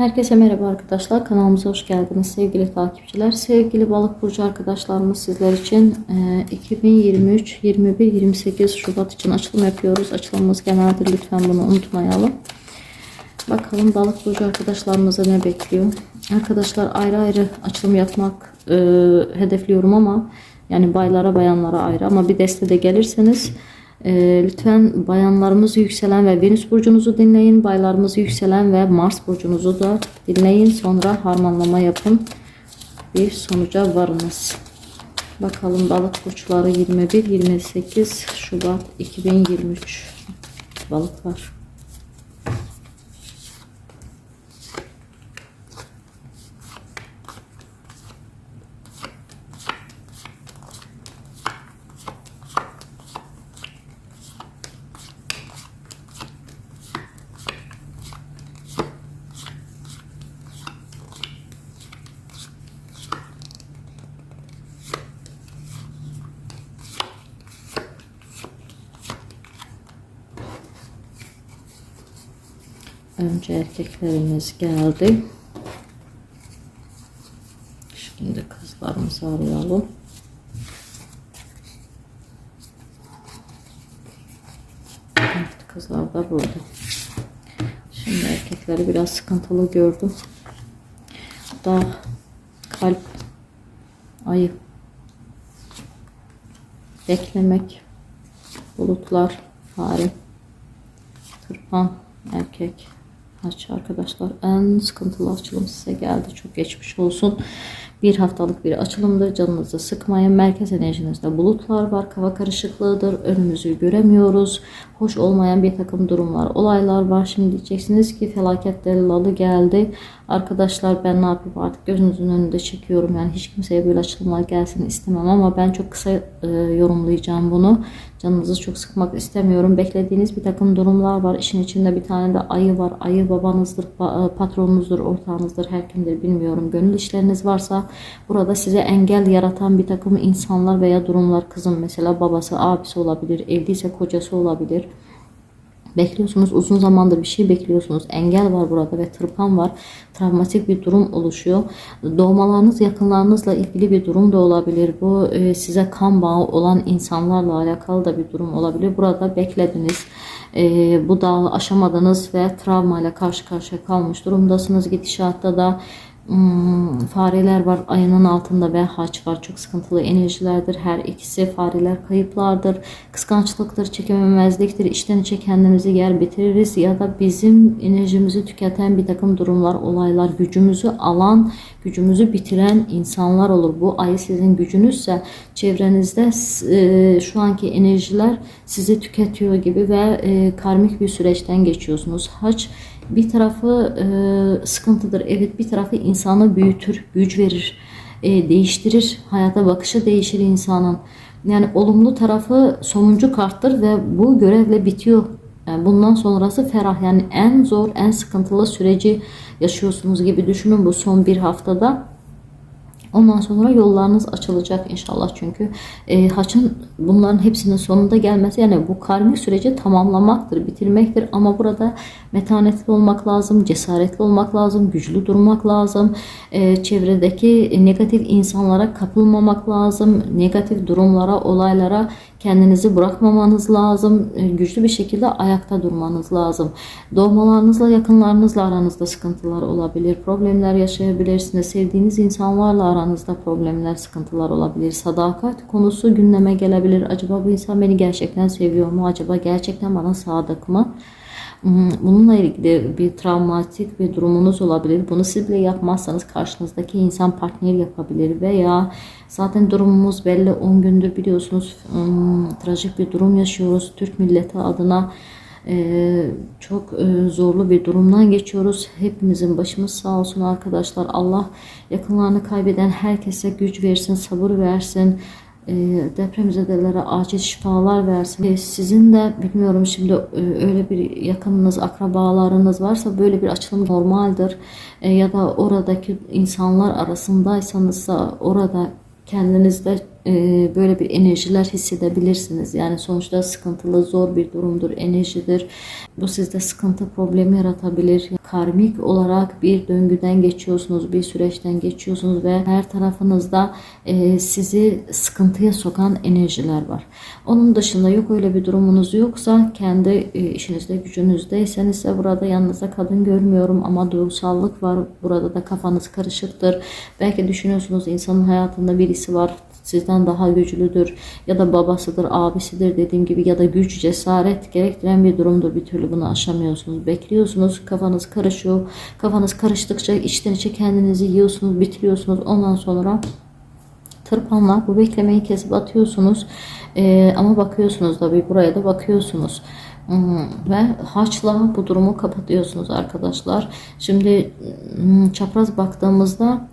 Herkese merhaba arkadaşlar. Kanalımıza hoş geldiniz sevgili takipçiler. Sevgili balık burcu arkadaşlarımız sizler için e, 2023 21 28 Şubat için açılım yapıyoruz. Açılımımız geneldir. Lütfen bunu unutmayalım. Bakalım balık burcu arkadaşlarımıza ne bekliyor? Arkadaşlar ayrı ayrı açılım yapmak e, hedefliyorum ama yani baylara bayanlara ayrı ama bir destede gelirseniz e, lütfen bayanlarımız yükselen ve Venüs burcunuzu dinleyin. Baylarımız yükselen ve Mars burcunuzu da dinleyin. Sonra harmanlama yapın. Bir sonuca varınız. Bakalım balık burçları 21-28 Şubat 2023 balıklar. Önce erkeklerimiz geldi. Şimdi kızlarımızı arayalım. Evet kızlar da burada. Şimdi erkekleri biraz sıkıntılı gördüm. Dağ, kalp, ayı, beklemek, bulutlar, fare, tırpan, erkek, Haç arkadaşlar en sıkıntılı açılım size geldi. Çok geçmiş olsun. Bir haftalık bir açılımdır. Canınızı sıkmayın. Merkez enerjinizde bulutlar var. Hava karışıklığıdır. Önümüzü göremiyoruz. Hoş olmayan bir takım durumlar, olaylar var. Şimdi diyeceksiniz ki felaket delalı geldi. Arkadaşlar ben ne yapayım artık gözünüzün önünde çekiyorum. Yani hiç kimseye böyle açılımlar gelsin istemem ama ben çok kısa e, yorumlayacağım bunu. Canınızı çok sıkmak istemiyorum. Beklediğiniz bir takım durumlar var. İşin içinde bir tane de ayı var. Ayı babanızdır, e, patronunuzdur, ortağınızdır, her kimdir bilmiyorum. Gönül işleriniz varsa burada size engel yaratan bir takım insanlar veya durumlar kızım mesela babası, abisi olabilir, evliyse kocası olabilir. Bekliyorsunuz uzun zamandır bir şey bekliyorsunuz. Engel var burada ve tırpan var. Travmatik bir durum oluşuyor. Doğmalarınız yakınlarınızla ilgili bir durum da olabilir. Bu e, size kan bağı olan insanlarla alakalı da bir durum olabilir. Burada beklediniz. E, bu dağı aşamadınız ve travmayla karşı karşıya kalmış durumdasınız. Gidişatta da Hmm, fareler var ayının altında ve haç var. Çok sıkıntılı enerjilerdir. Her ikisi fareler kayıplardır. Kıskançlıktır, çekememezliktir. İçten içe kendimizi yer bitiririz ya da bizim enerjimizi tüketen bir takım durumlar, olaylar, gücümüzü alan, gücümüzü bitiren insanlar olur. Bu ay sizin gücünüzse çevrenizde e, şu anki enerjiler sizi tüketiyor gibi ve e, karmik bir süreçten geçiyorsunuz. Haç bir tarafı e, sıkıntıdır. Evet bir tarafı insanı büyütür, güç verir, e, değiştirir. Hayata bakışı değişir insanın. Yani olumlu tarafı sonuncu karttır ve bu görevle bitiyor. Yani bundan sonrası ferah. Yani en zor, en sıkıntılı süreci yaşıyorsunuz gibi düşünün bu son bir haftada. Ondan sonra yollarınız açılacak inşallah. Çünkü e, haçın bunların hepsinin sonunda gelmesi yani bu karmik süreci tamamlamaktır, bitirmektir. Ama burada metanetli olmak lazım, cesaretli olmak lazım, güçlü durmak lazım, e, çevredeki negatif insanlara kapılmamak lazım, negatif durumlara, olaylara kendinizi bırakmamanız lazım. E, güçlü bir şekilde ayakta durmanız lazım. Doğmalarınızla, yakınlarınızla aranızda sıkıntılar olabilir. Problemler yaşayabilirsiniz. Sevdiğiniz insanlarla aranızda problemler, sıkıntılar olabilir. Sadakat konusu gündeme gelebilir. Acaba bu insan beni gerçekten seviyor mu? Acaba gerçekten bana sadık mı? Hmm, bununla ilgili bir travmatik bir durumunuz olabilir. Bunu siz bile yapmazsanız karşınızdaki insan partner yapabilir veya zaten durumumuz belli 10 gündür biliyorsunuz hmm, trajik bir durum yaşıyoruz. Türk milleti adına ee, çok e, zorlu bir durumdan geçiyoruz. Hepimizin başımız sağ olsun arkadaşlar. Allah yakınlarını kaybeden herkese güç versin, sabır versin e, depremzedelere acil şifalar versin. E, sizin de bilmiyorum şimdi e, öyle bir yakınınız, akrabalarınız varsa böyle bir açılım normaldir. E, ya da oradaki insanlar arasındaysanız da orada kendinizde e, böyle bir enerjiler hissedebilirsiniz. Yani sonuçta sıkıntılı, zor bir durumdur, enerjidir. Bu sizde sıkıntı, problem yaratabilir. Karmik olarak bir döngüden geçiyorsunuz, bir süreçten geçiyorsunuz ve her tarafınızda e, sizi sıkıntıya sokan enerjiler var. Onun dışında yok öyle bir durumunuz yoksa kendi e, işinizde, gücünüzdeyseniz ise burada yanınızda kadın görmüyorum ama duygusallık var. Burada da kafanız karışıktır. Belki düşünüyorsunuz insanın hayatında birisi var sizden daha güçlüdür ya da babasıdır, abisidir dediğim gibi ya da güç, cesaret gerektiren bir durumdur. Bir türlü bunu aşamıyorsunuz. Bekliyorsunuz, kafanız karışıyor. Kafanız karıştıkça içten içe kendinizi yiyorsunuz, bitiriyorsunuz. Ondan sonra tırpanla bu beklemeyi kesip atıyorsunuz. Ee, ama bakıyorsunuz tabii buraya da bakıyorsunuz. Hmm, ve haçla bu durumu kapatıyorsunuz arkadaşlar. Şimdi hmm, çapraz baktığımızda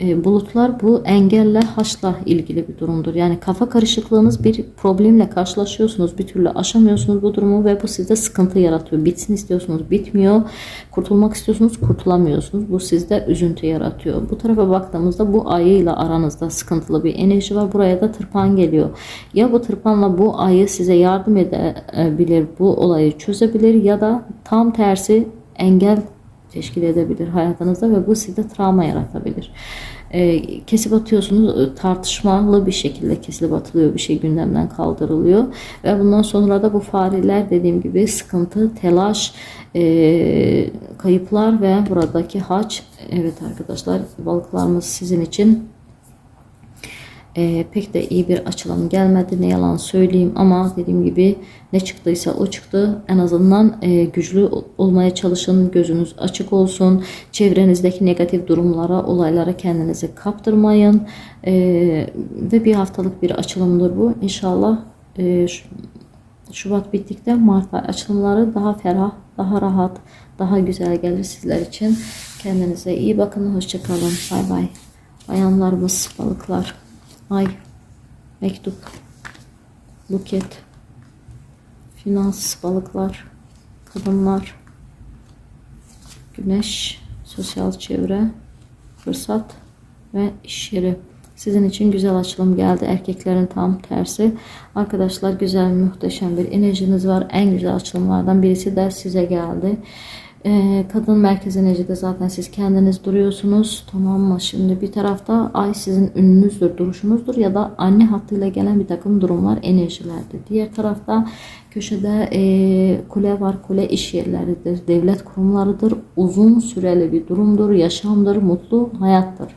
e, bulutlar bu engelle haçla ilgili bir durumdur. Yani kafa karışıklığınız bir problemle karşılaşıyorsunuz. Bir türlü aşamıyorsunuz bu durumu ve bu sizde sıkıntı yaratıyor. Bitsin istiyorsunuz bitmiyor. Kurtulmak istiyorsunuz kurtulamıyorsunuz. Bu sizde üzüntü yaratıyor. Bu tarafa baktığımızda bu ayıyla aranızda sıkıntılı bir enerji var. Buraya da tırpan geliyor. Ya bu tırpanla bu ayı size yardım edebilir, bu olayı çözebilir ya da tam tersi engel teşkil edebilir hayatınızda ve bu sizde travma yaratabilir. E, kesip atıyorsunuz e, tartışmalı bir şekilde kesilip atılıyor bir şey gündemden kaldırılıyor ve bundan sonra da bu fareler dediğim gibi sıkıntı, telaş, e, kayıplar ve buradaki haç evet arkadaşlar balıklarımız sizin için e, pek de iyi bir açılım gelmedi ne yalan söyleyeyim. Ama dediğim gibi ne çıktıysa o çıktı. En azından e, güçlü olmaya çalışın gözünüz açık olsun. Çevrenizdeki negatif durumlara olaylara kendinizi kaptırmayın. E, ve bir haftalık bir açılımdır bu. İnşallah e, Şubat bittikte Mart ay açılımları daha ferah daha rahat daha güzel gelir sizler için. Kendinize iyi bakın hoşçakalın bay bay. Bayanlarımız balıklar ay, mektup, buket, finans, balıklar, kadınlar, güneş, sosyal çevre, fırsat ve iş yeri. Sizin için güzel açılım geldi. Erkeklerin tam tersi. Arkadaşlar güzel, muhteşem bir enerjiniz var. En güzel açılımlardan birisi de size geldi. Ee, kadın merkez enerjide zaten siz kendiniz duruyorsunuz. Tamam mı? Şimdi bir tarafta ay sizin ününüzdür, duruşunuzdur ya da anne hattıyla gelen bir takım durumlar, enerjilerdir. Diğer tarafta köşede e, kule var. Kule iş yerleridir, devlet kurumlarıdır. Uzun süreli bir durumdur, yaşamdır, mutlu hayattır.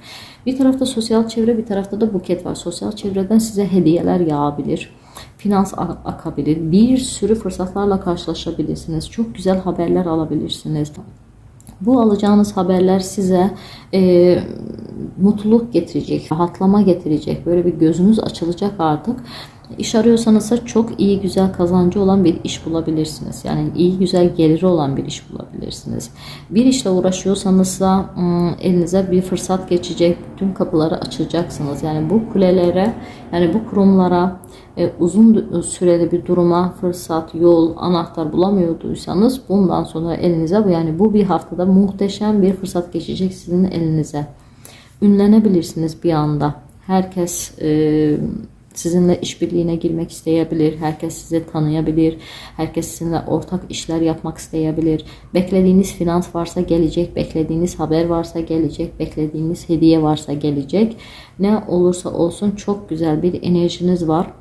Bir tarafta sosyal çevre, bir tarafta da buket var. Sosyal çevreden size hediyeler yağabilir finans akabilir. Bir sürü fırsatlarla karşılaşabilirsiniz. Çok güzel haberler alabilirsiniz. Bu alacağınız haberler size e, mutluluk getirecek, rahatlama getirecek. Böyle bir gözünüz açılacak artık. İş arıyorsanız da çok iyi güzel kazancı olan bir iş bulabilirsiniz. Yani iyi güzel geliri olan bir iş bulabilirsiniz. Bir işle uğraşıyorsanız da elinize bir fırsat geçecek. Tüm kapıları açacaksınız. Yani bu kulelere yani bu kurumlara e, uzun süreli bir duruma fırsat, yol, anahtar bulamıyorduysanız bundan sonra elinize yani bu bir haftada muhteşem bir fırsat geçecek sizin elinize. Ünlenebilirsiniz bir anda. Herkes e, sizinle işbirliğine girmek isteyebilir. Herkes sizi tanıyabilir. Herkes sizinle ortak işler yapmak isteyebilir. Beklediğiniz finans varsa gelecek. Beklediğiniz haber varsa gelecek. Beklediğiniz hediye varsa gelecek. Ne olursa olsun çok güzel bir enerjiniz var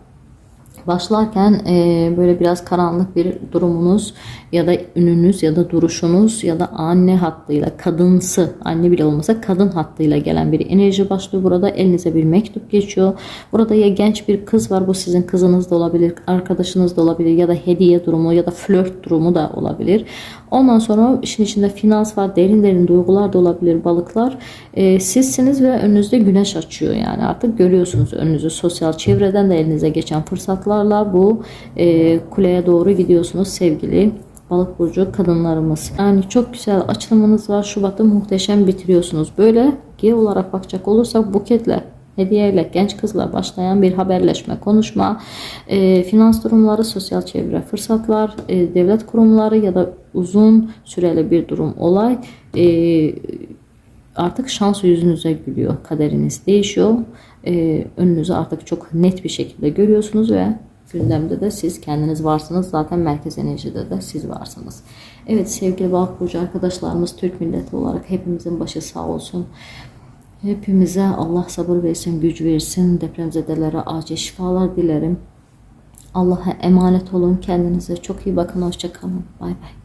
başlarken e, böyle biraz karanlık bir durumunuz ya da ününüz ya da duruşunuz ya da anne hattıyla kadınsı anne bile olmasa kadın hattıyla gelen bir enerji başlıyor. Burada elinize bir mektup geçiyor. Burada ya genç bir kız var bu sizin kızınız da olabilir arkadaşınız da olabilir ya da hediye durumu ya da flört durumu da olabilir. Ondan sonra işin içinde finans var derin derin duygular da olabilir balıklar. E, sizsiniz ve önünüzde güneş açıyor yani artık görüyorsunuz önünüzü sosyal çevreden de elinize geçen fırsatlarla bu e, kuleye doğru gidiyorsunuz sevgili balık burcu kadınlarımız. Yani çok güzel açılımınız var. Şubat'ta muhteşem bitiriyorsunuz. Böyle G olarak bakacak olursak buketle hediyeyle genç kızla başlayan bir haberleşme, konuşma, e, finans durumları, sosyal çevre fırsatlar, e, devlet kurumları ya da uzun süreli bir durum olay e, artık şans yüzünüze gülüyor. Kaderiniz değişiyor. Ee, önünüzü artık çok net bir şekilde görüyorsunuz ve gündemde de siz kendiniz varsınız. Zaten merkez enerjide de siz varsınız. Evet sevgili Balık Burcu arkadaşlarımız Türk milleti olarak hepimizin başı sağ olsun. Hepimize Allah sabır versin, güç versin. Depremzedelere acil şifalar dilerim. Allah'a emanet olun. Kendinize çok iyi bakın. Hoşça kalın. Bay bay.